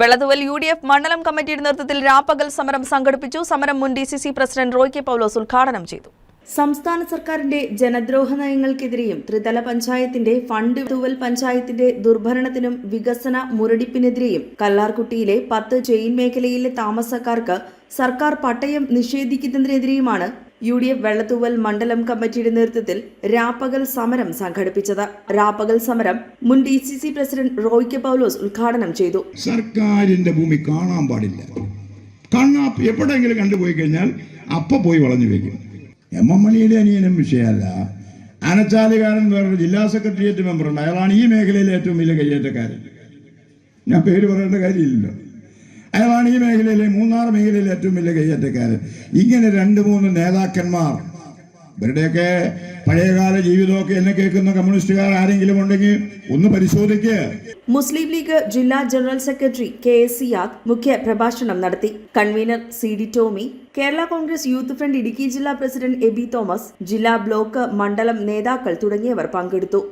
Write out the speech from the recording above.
വെള്ളതുവൽ U D F മണ്ഡലം കമ്മിറ്റിയുടെ നേതൃത്വത്തിൽ രാപ്പകൽ സമരം സംഘടിപ്പിച്ചു. സമരം മുൻ D C C president Roy K Paulose ഉദ്ഘാടനം ചെയ്തു. സംസ്ഥാന സർക്കാരിന്റെ ജനദ്രോഹ നയങ്ങൾക്കെതിരെയും ത്രിതല പഞ്ചായത്തിന്റെ ഫണ്ട് തൂവൽ പഞ്ചായത്തിന്റെ ദുർഭരണത്തിനും വികസന മുരടിപ്പിനെതിരെയും കല്ലാർകുട്ടിയിലെ പത്ത് ചെയിൻ മേഖലയിലെ താമസക്കാർക്ക് സർക്കാർ പട്ടയം നിഷേധിക്കുന്നതിനെതിരെയുമാണ് യു ഡി എഫ് വെള്ളത്തൂവൽ മണ്ഡലം കമ്മിറ്റിയുടെ നേതൃത്വത്തിൽ രാപ്പകൽ സമരം സംഘടിപ്പിച്ചത്. രാപ്പകൽ സമരം മുൻ ഡി സി സി പ്രസിഡന്റ് റോയ്ക്ക് പൗലോസ് ഉദ്ഘാടനം ചെയ്തു. സർക്കാരിന്റെ ഭൂമി കാണാൻ പാടില്ല. കാണാ എപ്പോഴെങ്കിലും കണ്ടുപോയി കഴിഞ്ഞാൽ അപ്പൊ പോയി വളഞ്ഞു വെക്കും എം എം മണിയുടെ അനിയനും വിഷയമല്ല. അനച്ചാലുകാരൻ വേറൊരു ജില്ലാ സെക്രട്ടേറിയറ്റ് മെമ്പറുണ്ട്. അയാളാണ് ഈ മേഖലയിലെ ഏറ്റവും വലിയ കയ്യേറ്റക്കാരൻ. ഞാൻ പേര് പറയേണ്ട കാര്യമില്ലല്ലോ. അയാളാണ് ഈ മേഖലയിലെ മൂന്നാർ മേഖലയിലെ ഏറ്റവും വലിയ കയ്യേറ്റക്കാരൻ. ഇങ്ങനെ രണ്ട് മൂന്ന് നേതാക്കന്മാർ ഇവരുടെയൊക്കെ പഴയകാല ജീവിതമൊക്കെ എന്നെ കേൾക്കുന്ന കമ്മ്യൂണിസ്റ്റുകാർ ആരെങ്കിലും ഉണ്ടെങ്കിൽ ഒന്ന് പരിശോധിക്കുക മുസ്ലിം ലീഗ് ജില്ലാ general secretary K S Siyad മുഖ്യ പ്രഭാഷണം നടത്തി. Convener C D Tommy Kerala Congress youth front Idukki ജില്ലാ പ്രസിഡന്റ് എബി തോമസ് ജില്ലാ ബ്ലോക്ക് മണ്ഡലം നേതാക്കൾ തുടങ്ങിയവർ പങ്കെടുത്തു.